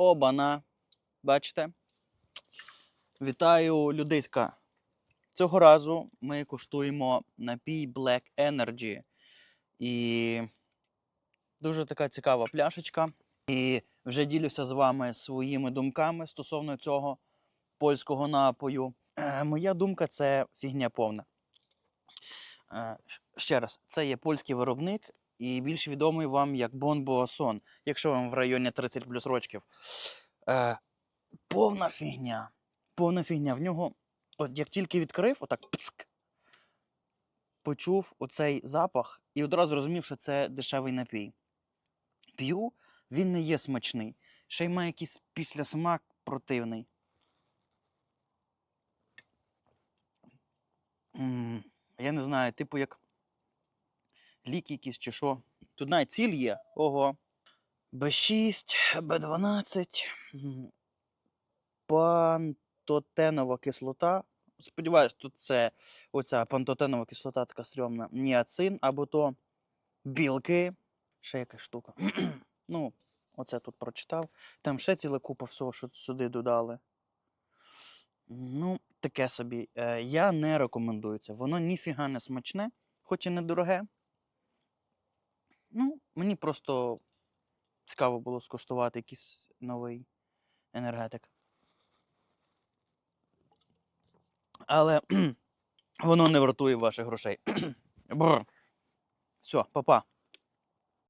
Обана. Бачите? Вітаю, людиська. Цього разу ми куштуємо напій Black Energy. І дуже така цікава пляшечка. І вже ділюся з вами своїми думками стосовно цього польського напою. Е, моя думка це фігня повна. Е, ще раз, це є польський виробник і більш відомий вам як Бон Боасон, якщо вам в районі 30 плюс рочків. Е, повна фігня. Повна фігня. В нього, от як тільки відкрив, отак пцк, почув оцей запах і одразу зрозумів, що це дешевий напій. П'ю, він не є смачний. Ще й має якийсь післясмак противний. М, Я не знаю, типу як лік якийсь чи що. Тут навіть ціль є. Ого. Б6, Б12, пантотенова кислота. Сподіваюсь, тут це оця пантотенова кислота така стрьомна. Ніацин або то білки. Ще якась штука. ну, оце тут прочитав. Там ще ціла купа всього, що сюди додали. Ну, таке собі. Е, я не рекомендую це. Воно ніфіга не смачне, хоч і недороге. Мені просто цікаво було скуштувати якийсь новий енергетик. Але воно не вартує ваших грошей. Все, папа.